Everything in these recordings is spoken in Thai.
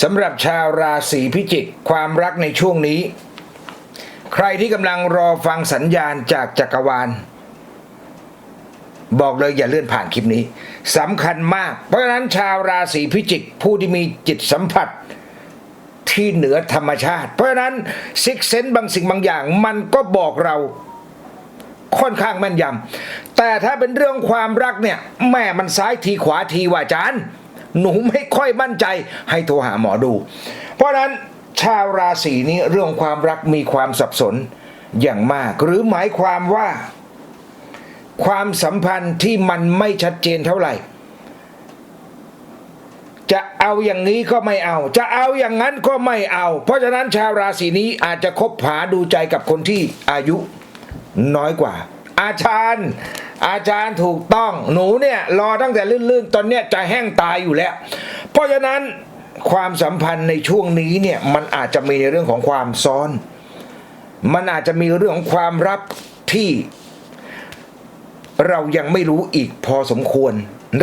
สำหรับชาวราศีพิจิกความรักในช่วงนี้ ใครที่กำลังรอฟังสัญญาณจากจักรวาล บอกเลยอย่าเลื่อนผ่านคลิปนี้สำคัญมาก เพราะฉะนั้นชาวราศีพิจิกผู้ที่มีจิตสัมผัสที่เหนือธรรมชาติ เพราะฉะนั้นซิกเซนบางสิ่งบางอย่าง มันก็บอกเราค่อนข้างแม่นยำแต่ถ้าเป็นเรื่องความรักเนี่ย แม่มันซ้ายทีขวาทีว่าจารย์ หนูไม่ค่อยมั่นใจให้โทรหาหมอดู เพราะนั้นชาวราศีนี้เรื่องความรักมีความสับสนอย่างมาก หรือหมายความว่า ความสัมพันธ์ที่มันไม่ชัดเจนเท่าไหร่ จะเอาอย่างนี้ก็ไม่เอา จะเอาอย่างนั้นก็ไม่เอา เพราะฉะนั้นชาวราศีนี้อาจจะคบหาดูใจกับคนที่อายุน้อยกว่า อาจารย์ อาจารย์ถูกต้องหนูเนี่ยรอตั้งแต่ลื่นๆ ตอนเนี้ยจะแห้งตายอยู่แล้ว เพราะฉะนั้นความสัมพันธ์ในช่วงนี้เนี่ยมันอาจจะมีในเรื่องของความซ้อน มันอาจจะมีเรื่องของความลับที่เรายังไม่รู้อีกพอสมควร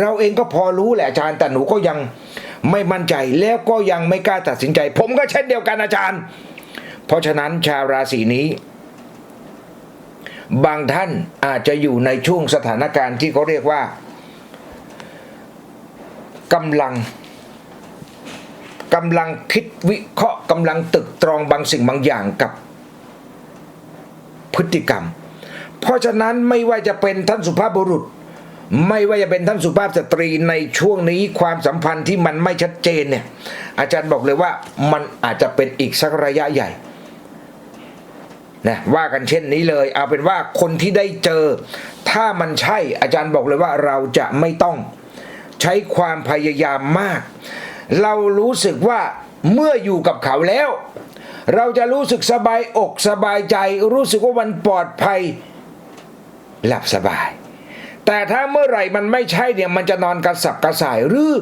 เราเองก็พอรู้แหละอาจารย์แต่หนูก็ยังไม่มั่นใจแล้วก็ยังไม่กล้าตัดสินใจ ผมก็เช่นเดียวกันอาจารย์ เพราะฉะนั้นชาวราศีนี้ บางท่านอาจจะอยู่ในช่วงสถานการณ์ที่เขาเรียกว่ากำลังกำลังคิดวิเคราะห์กำลังตึกตรองบางสิ่งบางอย่างกับพฤติกรรม เพราะฉะนั้นไม่ว่าจะเป็นท่านสุภาพบุรุษ ไม่ว่าจะเป็นท่านสุภาพสตรีในช่วงนี้ความสัมพันธ์ที่มันไม่ชัดเจนเนี่ยอาจารย์บอกเลยว่ามันอาจจะเป็นอีกสักระยะใหญ่ นะว่ากันเช่นนี้เลย เอาเป็นว่าคนที่ได้เจอ ถ้ามันใช่อาจารย์บอกเลยว่าเราจะไม่ต้องใช้ความพยายามมาก เรารู้สึกว่าเมื่ออยู่กับเขาแล้ว เราจะรู้สึกสบายอกสบายใจ รู้สึกว่ามันปลอดภัย หลับสบาย แต่ถ้าเมื่อไหร่มันไม่ใช่เนี่ยมันจะนอนกระสับกระส่ายหรือ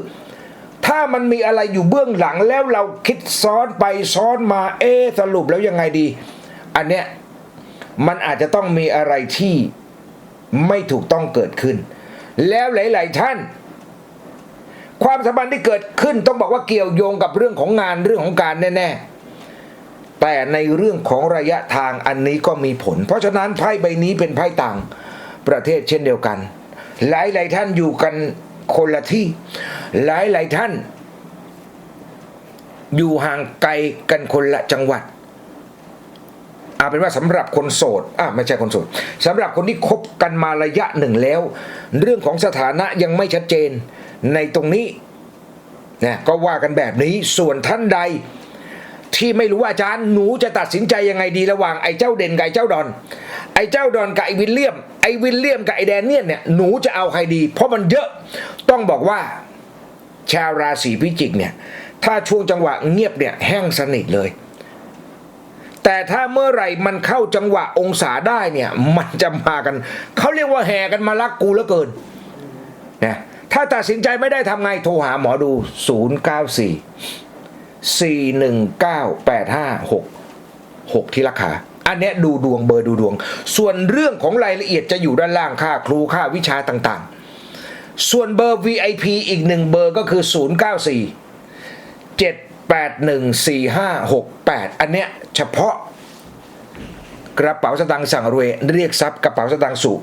ถ้ามันมีอะไรอยู่เบื้องหลังแล้วเราคิดซ้อนไปซ้อนมาเอสรุปแล้วยังไงดี อันเนี้ยมันอาจจะต้องมีอะไรที่ไม่ถูกต้องเกิดขึ้น แล้วหลาย ๆ ท่าน ความสัมพันธ์ที่เกิดขึ้นต้องบอกว่าเกี่ยวโยงกับเรื่องของงานเรื่องของการแน่ ๆ แต่ในเรื่องของระยะทางอันนี้ก็มีผล เพราะฉะนั้นไพ่ใบนี้เป็นไพ่ต่าง ประเทศเช่นเดียวกัน หลาย ๆ ท่านอยู่กันคนละที่ หลาย ๆ ท่าน อยู่ห่างไกลกันคนละจังหวัด อาเป็นว่าสำหรับคนโสดอะไม่ใช่คนโสดสำหรับคนที่คบกันมาระยะหนึ่งแล้ว เรื่องของสถานะยังไม่ชัดเจน ในตรงนี้นะก็ว่ากันแบบนี้ส่วนท่านใด ที่ไม่รู้ว่าอาจารย์หนูจะตัดสินใจยังไงดีระหว่างไอ้เจ้าเด่นกับไอ้เจ้าดอน ไอ้เจ้าดอนกับไอ้วิลเลียมไอ้วิลเลียมกับไอ้แดเนียลเนี่ยหนูจะเอาใครดี เพราะมันเยอะต้องบอกว่า ชาวราศีพิจิกเนี่ยถ้าช่วงจังหวะเงียบเนี่ยแห้งสนิทเลย แต่ถ้าเมื่อไหร่มันเข้าจังหวะองศาได้เนี่ยมันจะมากัน เขาเรียกว่าแห่กันมารักกูเหลือเกินนะถ้าตัดสินใจไม่ได้ทำไงโทรหาหมอดู 094 4198566 ที่ราคาอันนี้ดูดวงเบอร์ดูดวง ส่วนเรื่องของรายละเอียดจะอยู่ด้านล่างค่าครูค่าวิชาต่างๆ ส่วนเบอร์ VIP อีกหนึ่งเบอร์ก็คือ 094 814568 อันเนี้ยเฉพาะกระเป๋าสตางค์สั่งรวยเรียกทรัพย์กระเป๋าสตางค์สู่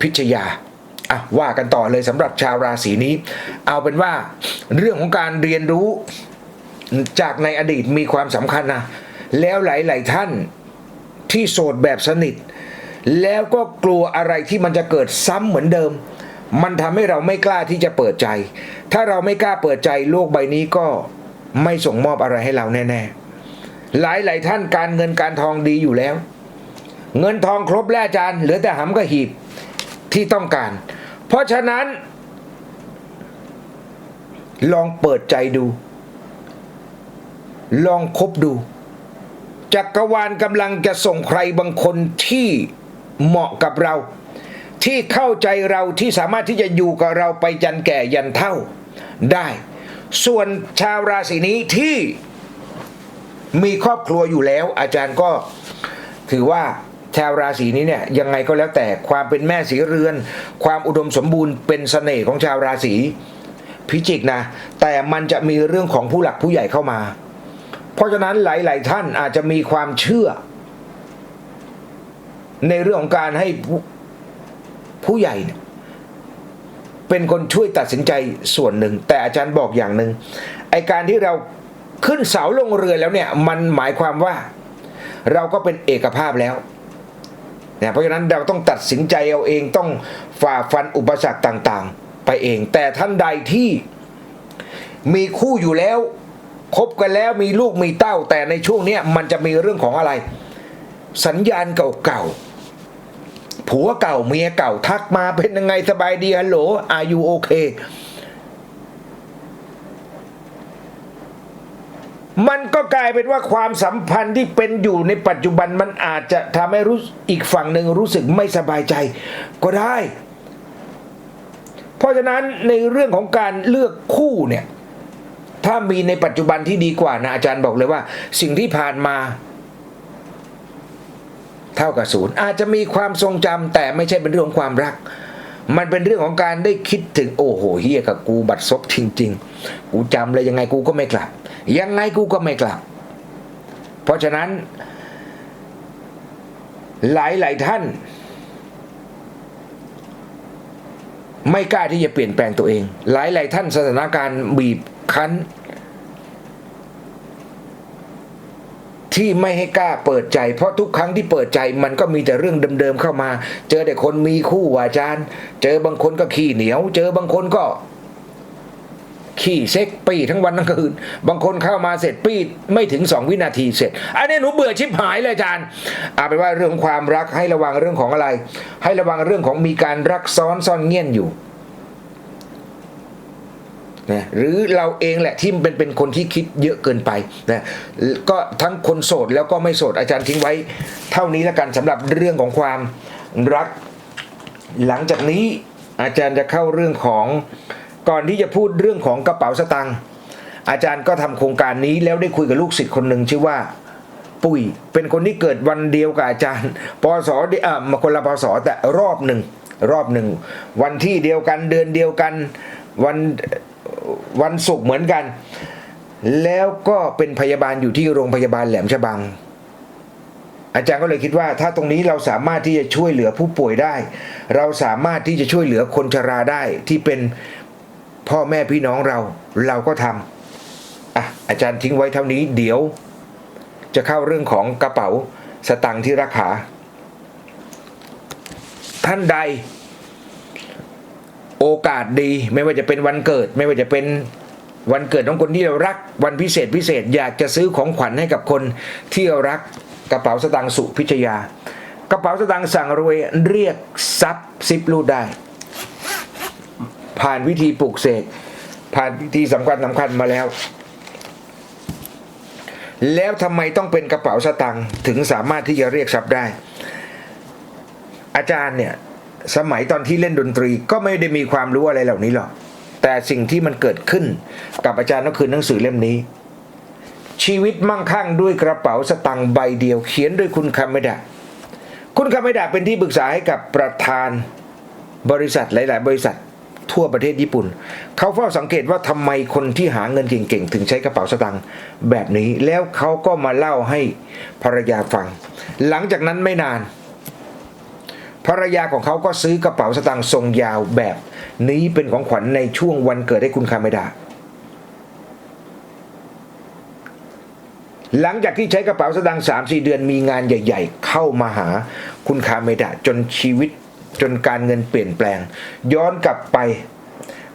พิชยาอะว่ากันต่อเลยสำหรับชาวราศีนี้ เอาเป็นว่าเรื่องของการเรียนรู้จากในอดีตมีความสำคัญนะแล้วหลาย ๆ ท่านที่โสดแบบสนิท แล้วก็กลัวอะไรที่มันจะเกิดซ้ำเหมือนเดิม มันทำให้เราไม่กล้าที่จะเปิดใจ ถ้าเราไม่กล้าเปิดใจโลกใบนี้ก็ ไม่ส่งมอบอะไรให้เราแน่ๆ หลายๆท่านการเงินการทองดีอยู่แล้ว เงินทองครบแล้วอาจารย์เหลือแต่หำกับหีบที่ต้องการ เพราะฉะนั้น ลองเปิดใจดู ลองคบดูจักรวาลกำลังจะส่งใครบางคนที่เหมาะกับเรา ที่เข้าใจเราที่สามารถที่จะอยู่กับเราไปยันแก่ยันเท่าได้ ส่วนชาวราศีนี้ที่มีครอบครัวอยู่แล้ว อาจารย์ก็ถือว่าชาวราศีนี้เนี่ยยังไงก็แล้วแต่ความเป็นแม่สีเรือน ความอุดมสมบูรณ์เป็นเสน่ห์ของชาวราศีพิจิกนะ แต่มันจะมีเรื่องของผู้หลักผู้ใหญ่เข้ามา เพราะฉะนั้นหลาย ๆ ท่านอาจจะมีความเชื่อ ในเรื่องของการให้ผู้ผู้ใหญ่เนี่ย เป็นคนช่วยตัดสินใจส่วนหนึ่ง แต่อาจารย์บอกอย่างหนึ่งไอการที่เราขึ้นเสาลงเรือแล้วเนี่ยมันหมายความว่า เราก็เป็นเอกภาพแล้วเนี่ยเพราะฉะนั้นเราต้องตัดสินใจเอาเองต้องฝ่าฟันอุปสรรคต่างๆ ไปเอง แต่ท่านใดที่มีคู่อยู่แล้วคบกันแล้วมีลูกมีเต้าแต่ในช่วงเนี้ยมันจะมีเรื่องของอะไร สัญญาณเก่าๆ ผัวเก่าเมียเก่าทักมาเป็นยังไงสบายดีฮัลโหลอายุโอเค มันก็กลายเป็นว่าความสัมพันธ์ที่เป็นอยู่ในปัจจุบันมันอาจจะทำให้รู้อีกฝั่งหนึ่งรู้สึกไม่สบายใจ ก็ได้ เพราะฉะนั้นในเรื่องของการเลือกคู่เนี่ย ถ้ามีในปัจจุบันที่ดีกว่านะอาจารย์บอกเลยว่า สิ่งที่ผ่านมา เท่ากับศูนย์อาจจะมีความทรงจำแต่ไม่ใช่เป็นเรื่องของความรัก มันเป็นเรื่องของการได้คิดถึงโอ้โหเฮียกับกูบัดซบจริง ๆ กูจำเลยยังไงกูก็ไม่กลับ ยังไงกูก็ไม่กลับ เพราะฉะนั้น หลายหลายๆท่าน ไม่กล้าที่จะเปลี่ยนแปลงตัวเอง หลายหลายๆท่านสถานการณ์บีบคั้น ที่ไม่ให้กล้าเปิดใจ เพราะทุกครั้งที่เปิดใจมันก็มีแต่เรื่องเดิมๆเข้ามา เจอแต่คนมีคู่อาจารย์ เจอบางคนก็ขี้เหนียว เจอบางคนก็ขี้เซ็กปี้ทั้งวันทั้งคืน บางคนเข้ามาเสร็จปี้ไม่ถึงสองวินาทีเสร็จ อันนี้หนูเบื่อชิบหายเลยอาจารย์เอาเป็นว่าเรื่องของความรักให้ระวังเรื่องของอะไร ให้ระวังเรื่องของมีการรักซ้อนซ่อนเงี่ยนอยู่ นะหรือเราเองแหละที่เป็นเป็นคนที่คิดเยอะเกินไปนะก็ทั้งคนโสดแล้วก็ไม่โสดอาจารย์ทิ้งไว้ เท่านี้แล้วกันสำหรับเรื่องของความรัก หลังจากนี้อาจารย์จะเข้าเรื่องของก่อนที่จะพูดเรื่องของกระเป๋าสตังค์อาจารย์ก็ทำโครงการนี้แล้วได้คุยกับลูกศิษย์คนหนึ่งชื่อว่าปุ้ยเป็นคนที่เกิดวันเดียวกับอาจารย์ปศเอะมาคนละปศแต่รอบหนึ่งรอบหนึ่ง วันที่เดียวกันเดือนเดียวกันวัน วันศุกร์เหมือนกัน แล้วก็เป็นพยาบาลอยู่ที่โรงพยาบาลแหลมฉบัง อาจารย์ก็เลยคิดว่า ถ้าตรงนี้เราสามารถที่จะช่วยเหลือผู้ป่วยได้ เราสามารถที่จะช่วยเหลือคนชราได้ที่เป็นพ่อแม่พี่น้องเราเราก็ทำอะอาจารย์ทิ้งไว้เท่านี้เดี๋ยว จะเข้าเรื่องของกระเป๋าสตังค์ที่รักษาท่านใด โอกาสดีไม่ว่าจะเป็นวันเกิด ไม่ว่าจะเป็นวันเกิดของคนที่เรารักวันพิเศษพิเศษอยากจะซื้อของขวัญให้กับคนที่เรารักกระเป๋าสตางค์สุพิชยา กระเป๋าสตางค์สั่งรวยเรียกทรัพย์ซิปรูดได้ ผ่านวิธีปลูกเสกผ่านวิธีสำคัญสำคัญมาแล้ว แล้วทำไมต้องเป็นกระเป๋าสตางค์ถึงสามารถที่จะเรียกทรัพย์ได้ อาจารย์เนี่ย สมัยตอนที่เล่นดนตรีก็ไม่ได้มีความรู้อะไรเหล่านี้หรอก แต่สิ่งที่มันเกิดขึ้นกับอาจารย์ก็คือหนังสือเล่มนี้ ชีวิตมั่งคั่งด้วยกระเป๋าสตังค์ใบเดียว เขียนโดยคุณคาเมดะคุณคาเมดะเป็นที่ปรึกษาให้กับประธานบริษัทหลาย ๆ บริษัททั่วประเทศญี่ปุ่น เขาเฝ้าสังเกตว่าทำไมคนที่หาเงินเก่ง ๆ ถึงใช้กระเป๋าสตังค์แบบนี้ แล้วเขาก็มาเล่าให้ภรรยาฟัง หลังจากนั้นไม่นาน ภรรยาของเขาก็ซื้อกระเป๋าสตางค์ทรงยาวแบบ นี้เป็นของขวัญในช่วงวันเกิดให้คุณคาเมดา หลังจากที่ใช้กระเป๋าสตางค์สามสี่เดือนมีงานใหญ่ ๆ เข้ามาหาคุณคาเมดาจนชีวิตจนการเงินเปลี่ยนแปลง ย้อนกลับไป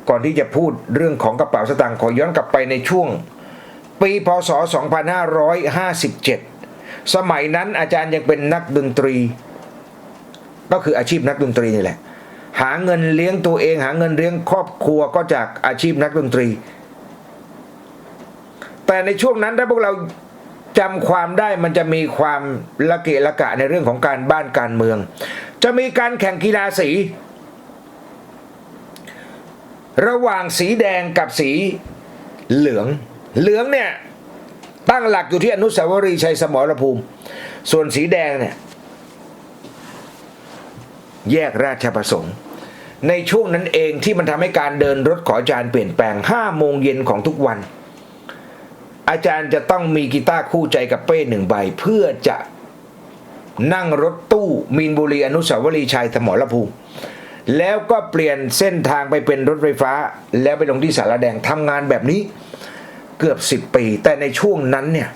ก่อนที่จะพูดเรื่องของกระเป๋าสตางค์ขอย้อนกลับไปในช่วง ปีพศ 2557 สมัยนั้นอาจารย์ยังเป็นนักดนตรี ก็คืออาชีพนักดนตรีนี่แหละ หาเงินเลี้ยงตัวเอง หาเงินเลี้ยงครอบครัวก็จากอาชีพนักดนตรี แต่ในช่วงนั้นถ้าพวกเราจำความได้มันจะมีความละเกะละกะในเรื่องของการบ้านการเมือง จะมีการแข่งกีฬาสี ระหว่างสีแดงกับสีเหลือง เหลืองเนี่ยตั้งหลักอยู่ที่อนุสาวรีย์ชัยสมรภูมิ ส่วนสีแดงเนี่ย แยกราชประสงค์ ในช่วงนั้นเองที่มันทำให้การเดินรถขออาจารย์เปลี่ยนแปลง5โมงเย็นของทุกวัน อาจารย์จะต้องมีกีตาร์คู่ใจกับเป้หนึ่งใบเพื่อจะนั่งรถตู้มีนบุรีอนุสาวรีย์ชัยสมรภูมิแล้วก็เปลี่ยนเส้นทางไปเป็นรถไฟฟ้า แล้วไปลงที่สารแดงทำงานแบบนี้เกือบ 10 ปี แต่ในช่วงนั้นเนี่ย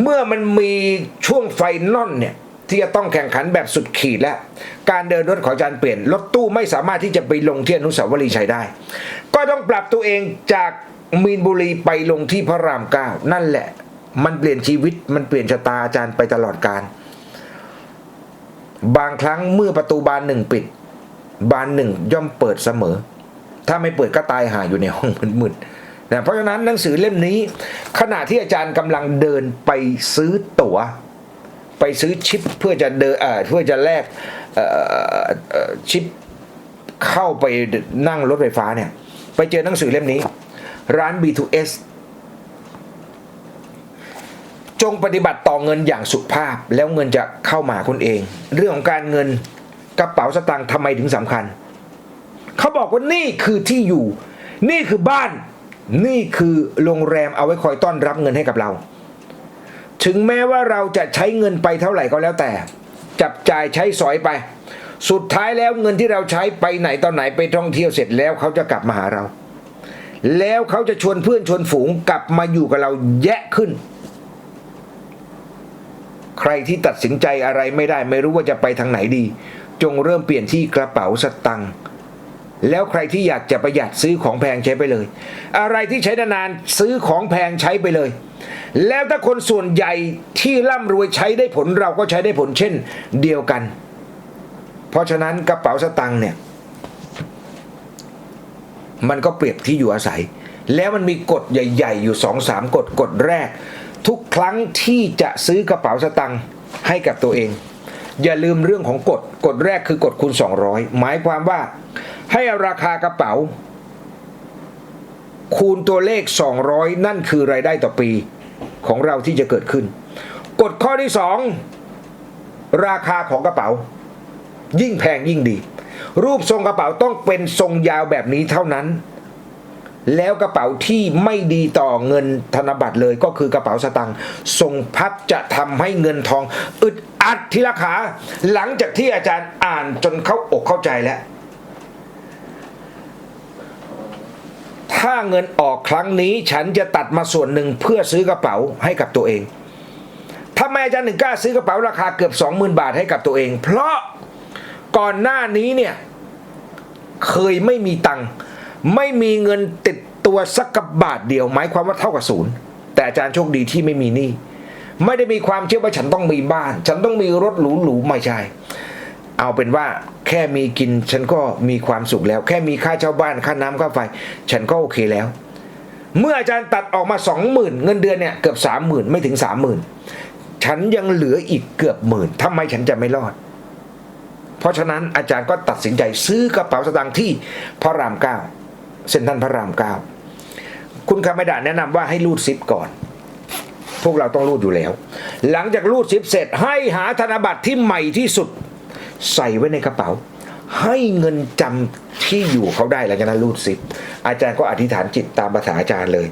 เมื่อมันมีช่วงไฟนอลเนี่ย ที่จะต้องแข่งขันแบบสุดขีดแล้ว การเดินรถของอาจารย์เปลี่ยนรถตู้ไม่สามารถที่จะไปลงที่อนุสาวรีย์ชัยได้ ก็ต้องปรับตัวเองจากมีนบุรีไปลงที่พระรามเก้านั่นแหละ มันเปลี่ยนชีวิตมันเปลี่ยนชะตาอาจารย์ไปตลอดการ บางครั้งเมื่อประตูบานหนึ่งปิด บานหนึ่งย่อมเปิดเสมอ ถ้าไม่เปิดก็ตายหายอยู่ในห้องมืดๆนะเพราะฉะนั้นหนังสือเล่มนี้ ขณะที่อาจารย์กำลังเดินไปซื้อตั๋ว ไปซื้อชิปเพื่อจะเดินเอ่อเพื่อจะแลกชิปเข้าไปนั่งรถไฟฟ้าเนี่ย ไปเจอหนังสือเล่มนี้ ร้าน B2S จงปฏิบัติต่อเงินอย่างสุภาพแล้วเงินจะเข้ามาคุณเอง เรื่องของการเงินกระเป๋าสตางค์ทำไมถึงสำคัญ เขาบอกว่านี่คือที่อยู่ นี่คือบ้าน นี่คือโรงแรมเอาไว้คอยต้อนรับเงินให้กับเรา ถึงแม้ว่าเราจะใช้เงินไปเท่าไหร่ก็แล้วแต่ จับจ่ายใช้สอยไป สุดท้ายแล้วเงินที่เราใช้ไปไหนตอนไหนไปท่องเที่ยวเสร็จแล้วเขาจะกลับมาหาเรา แล้วเขาจะชวนเพื่อนชวนฝูงกลับมาอยู่กับเราแยะขึ้น ใครที่ตัดสินใจอะไรไม่ได้ไม่รู้ว่าจะไปทางไหนดี จงเริ่มเปลี่ยนที่กระเป๋าสตังค์ แล้วใครที่อยากจะประหยัดซื้อของแพงใช้ไปเลย อะไรที่ใช้นานๆซื้อของแพงใช้ไปเลย แล้วถ้าคนส่วนใหญ่ที่ร่ำรวยใช้ได้ผลเราก็ใช้ได้ผลเช่นเดียวกัน เพราะฉะนั้นกระเป๋าสตังค์เนี่ย มันก็เปรียบที่อยู่อาศัย แล้วมันมีกฎใหญ่ ๆ อยู่สองสามกฎกฎแรก ทุกครั้งที่จะซื้อกระเป๋าสตังค์ให้กับตัวเอง อย่าลืมเรื่องของกฎกฎแรกคือกฎคูณ 200 หมายความว่า ให้ราคากระเป๋า คูณตัวเลข 200 นั่นคือรายได้ต่อปีของเราที่จะเกิดขึ้น กฎข้อที่ 2 ราคาของกระเป๋า ยิ่งแพงยิ่งดี รูปทรงกระเป๋าต้องเป็นทรงยาวแบบนี้เท่านั้น แล้วกระเป๋าที่ไม่ดีต่อเงินธนบัตรเลยก็คือกระเป๋าสตางค์ทรงพับจะทำให้เงินทอง อึดอัดทีละขา หลังจากที่อาจารย์อ่านจนเข้าอกเข้าใจแล้ว ถ้าเงินออกครั้งนี้ฉันจะตัดมาส่วนหนึ่งเพื่อซื้อกระเป๋าให้กับตัวเองทำไมอาจารย์ถึงกล้าซื้อกระเป๋าราคาเกือบ 20,000 บาทให้กับตัวเอง เพราะก่อนหน้านี้เนี่ยเคยไม่มีตังค์ไม่มีเงินติดตัวสักกับบาทเดียวหมายความว่าเท่ากับศูนย์แต่อาจารย์โชคดีที่ไม่มีหนี้ไม่ได้มีความเชื่อว่าฉันต้องมีบ้าน ฉันต้องมีรถหรูๆไม่ใช่ เอาเป็นว่าแค่มีกินฉันก็มีความสุขแล้ว แค่มีค่าเช่าบ้านค่าน้ำค่าไฟ ฉันก็โอเคแล้ว เมื่ออาจารย์ตัดออกมาสองหมื่นเงินเดือนเนี่ยเกือบสามหมื่นไม่ถึงสามหมื่นฉันยังเหลืออีกเกือบหมื่นทำไมฉันจะไม่รอด เพราะฉะนั้นอาจารย์ก็ตัดสินใจซื้อกระเป๋าสตางค์ที่พระรามเก้าเซ็นทรัลพระรามเก้าคุณคาไม่ดาแนะนำว่าให้รูดซิปก่อนพวกเราต้องรูดอยู่แล้ว หลังจากรูดซิปเสร็จให้หาธนบัตรที่ใหม่ที่สุด ใส่ไว้ในกระเป๋า ให้เงินจำที่อยู่เขาได้หลังจากนั้นรูดซิปอาจารย์ก็อธิษฐานจิตตามภาษาอาจารย์เลย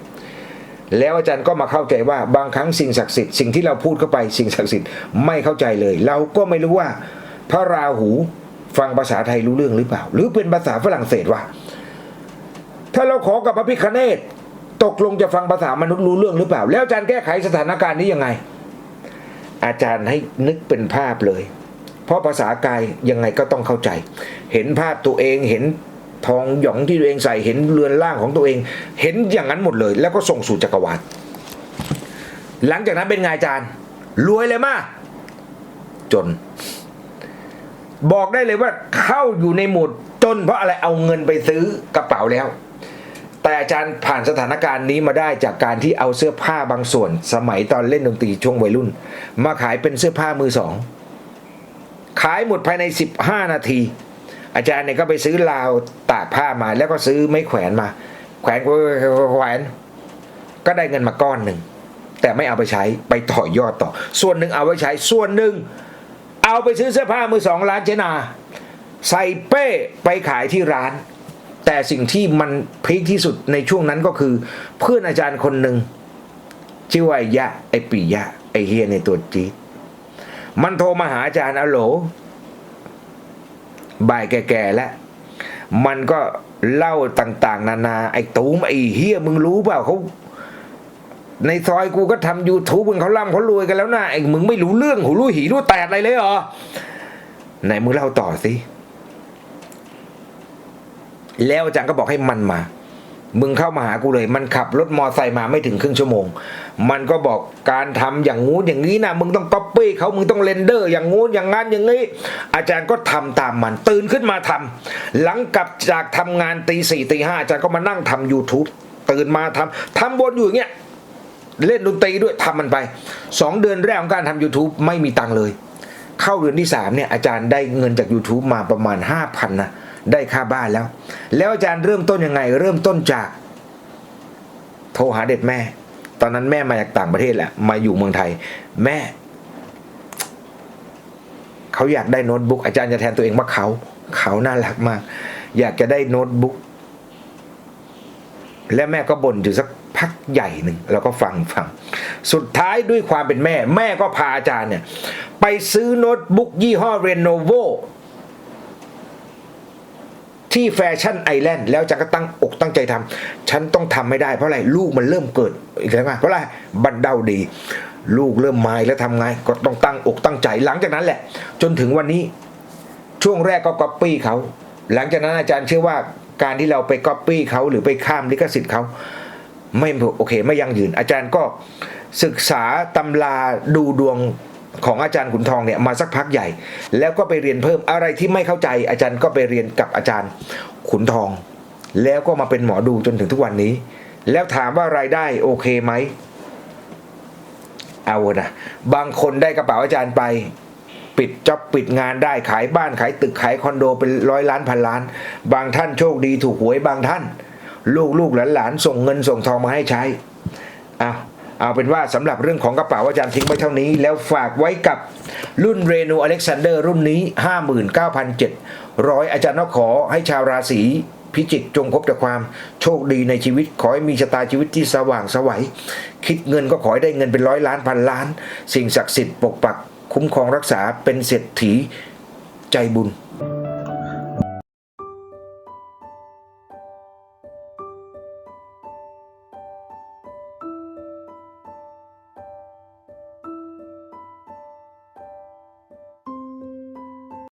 แล้วอาจารย์ก็มาเข้าใจว่าบางครั้งสิ่งศักดิ์สิทธิ์สิ่งที่เราพูดเข้าไปสิ่งศักดิ์สิทธิ์ไม่เข้าใจเลย เราก็ไม่รู้ว่า พระราหูฟังภาษาไทยรู้เรื่องหรือเปล่า หรือเป็นภาษาฝรั่งเศสวะถ้าเราขอกับพระพิคเนตตกลงจะฟังภาษามนุษย์รู้เรื่องหรือเปล่า แล้วอาจารย์แก้ไขสถานการณ์นี้ยังไง อาจารย์ให้นึกเป็นภาพเลย ราะภาษากายยังไงก็ต้องเข้าใจ เห็นภาพตัวเองเห็นทองหยองที่ตัวเองใส่เห็นเรือนร่างของตัวเอง เห็นอย่างนั้นหมดเลย แล้วก็ส่งสู่จักรวาลหลังจากนั้นเป็นไงอาจารย์ รวยเลยมากจน บอกได้เลยว่าเข้าอยู่ในหมวดจน เพราะอะไรเอาเงินไปซื้อกระเป๋าแล้ว แต่อาจารย์ผ่านสถานการณ์นี้มาได้จากการที่เอาเสื้อผ้าบางส่วน สมัยตอนเล่นดนตรีช่วงวัยรุ่น มาขายเป็นเสื้อผ้ามือสอง ขายหมดภายใน 15 นาที อาจารย์เนี่ยก็ไปซื้อราวตากผ้ามา แล้วก็ซื้อไม้แขวนมา แขวนแขวน ก็ได้เงินมาก้อนหนึ่ง แต่ไม่เอาไปใช้ไปต่อยอดต่อ ส่วนหนึ่งเอาไว้ใช้ส่วนหนึ่งเอาไปซื้อเสื้อผ้ามือสองร้านเจนา ใส่เป้ไปขายที่ร้าน แต่สิ่งที่มันพีคที่สุดในช่วงนั้นก็คือ เพื่อนอาจารย์คนหนึ่งชื่อว่ายะไอปียะไอเฮียในตัวจีด มันโทรมาหาอาจารย์อโหลบ่ายแก่ๆแล้ว มันก็เล่าต่าง ๆ นานา ไอ้ตูมไอ้เฮียมึงรู้เปล่าเขาในซอยกูก็ทำยูทูบมึงเขาล่ำเขารวยกันแล้วนะไอ้มึงไม่รู้เรื่องหูรู้หีรู้แตดอะไรเลยเหรอ ไหนมึงเล่าต่อสิ แล้วอาจารย์ก็บอกให้มันมา มึงเข้ามาหากูเลย มันขับรถมอไซค์มาไม่ถึงครึ่งชั่วโมง มันก็บอกการทำอย่างงู้นอย่างนี้นะมึงต้องก๊อปปี้เขามึงต้องเรนเดอร์ อย่างงู้นอย่างงั้นอย่างนี้ อาจารย์ก็ทำตามมันตื่นขึ้นมาทำหลังกลับจากทำงานตีสี่ตีห้าอาจารย์ก็มานั่งทำ YouTube ตื่นมาทำทำวนอยู่อย่างเงี้ยเล่นดนตรีด้วยทำมันไปสองเดือนแรกของการทำ YouTube ไม่มีตังค์เลย เข้าเดือนที่สามเนี่ยอาจารย์ได้เงินจาก YouTube มาประมาณห้าพันนะ ได้ค่าบ้านแล้ว แล้วอาจารย์เริ่มต้นยังไง เริ่มต้นจาก โทรหาเด็ดแม่ ตอนนั้นแม่มาจากต่างประเทศแหละ มาอยู่เมืองไทย แม่ เขาอยากได้โน้ตบุ๊กอาจารย์จะแทนตัวเองว่าเขา เขาน่ารักมาก อยากจะได้โน้ตบุ๊กและแม่ก็บ่นอยู่สักพักใหญ่หนึ่งแล้วก็ฟังฟัง สุดท้ายด้วยความเป็นแม่ แม่ก็พาอาจารย์เนี่ย ไปซื้อโน้ตบุ๊กยี่ห้อเรโนโว ที่แฟชั่นไอแลนด์แล้วอาจะก็ตั้งอกตั้งใจทำฉันต้องทำไม่ได้เพราะอะไรลูกมันเริ่มเกิดอีกแล้วไงเพราะอะไรบันเดาดี ลูกเริ่มมาแล้วทำไงก็ต้องตั้งอกตั้งใจหลังจากนั้นแหละ จนถึงวันนี้ช่วงแรกก็ก๊อปปี้เขา หลังจากนั้นอาจารย์เชื่อว่าการที่เราไปก๊อปปี้เขาหรือไปข้ามลิขสิทธิ์เขาไม่โอเค ไม่ยั่งยืน อาจารย์ก็ศึกษาตำราดูดวง ของอาจารย์ขุนทองเนี่ยมาสักพักใหญ่ แล้วก็ไปเรียนเพิ่มอะไรที่ไม่เข้าใจ อาจารย์ก็ไปเรียนกับอาจารย์ขุนทอง แล้วก็มาเป็นหมอดูจนถึงทุกวันนี้ แล้วถามว่ารายได้โอเคไหมเอานะบางคนได้กระเป๋าอาจารย์ไปปิดจ็อบปิดงานได้ขายบ้านขายตึกขายคอนโดเป็นร้อยล้านพันล้าน บางท่านโชคดีถูกหวยบางท่าน ลูกลูกหลานหลานส่งเงินส่งทองมาให้ใช้เอา เอาเป็นว่าสำหรับเรื่องของกระเป๋าอาจารย์ทิ้งไว้เท่านี้ แล้วฝากไว้กับรุ่นเรนูอเล็กซานเดอร์รุ่นนี้ 59,700 อาจารย์นขอให้ชาวราศีพิจิกจงพบแต่ความโชคดีในชีวิต ขอให้มีชะตาชีวิตที่สว่างสวัย คิดเงินก็ขอให้ได้เงินเป็นร้อยล้านพันล้าน สิ่งศักดิ์สิทธิ์ปกปักคุ้มครองรักษาเป็นเศรษฐีใจบุญ